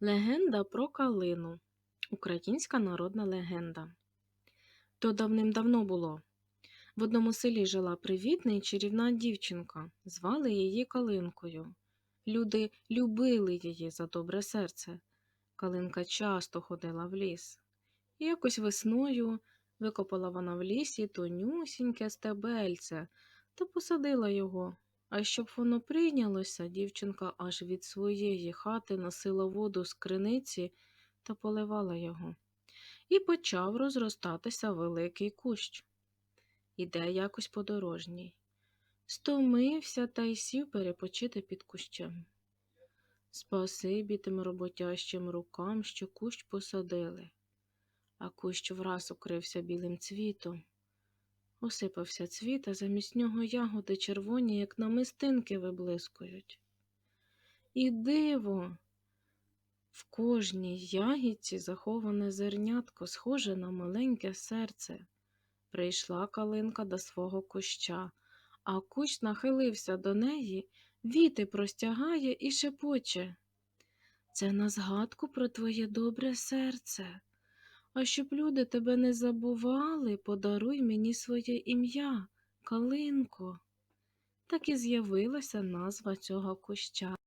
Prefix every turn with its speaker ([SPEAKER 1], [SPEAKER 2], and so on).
[SPEAKER 1] Легенда про калину. Українська народна легенда. То давним-давно було. В одному селі жила привітна і чарівна дівчинка. Звали її Калинкою. Люди любили її за добре серце. Калинка часто ходила в ліс. І якось весною викопала вона в лісі тонюсіньке стебельце та посадила його. А щоб воно прийнялося, дівчинка аж від своєї хати носила воду з криниці та поливала його. І почав розростатися великий кущ. Іде якось подорожній. Стомився та й сів перепочити під кущем. Спасибі тим роботящим рукам, що кущ посадили, а кущ враз укрився білим цвітом. Осипався цвіт, а замість нього ягоди червоні, як намистинки виблискують. І диво, в кожній ягідці заховане зернятко, схоже на маленьке серце. Прийшла калинка до свого куща, а кущ нахилився до неї, віти простягає і шепоче. Це на згадку про твоє добре серце. А щоб люди тебе не забували, подаруй мені своє ім'я, Калинко. Так і з'явилася назва цього куща.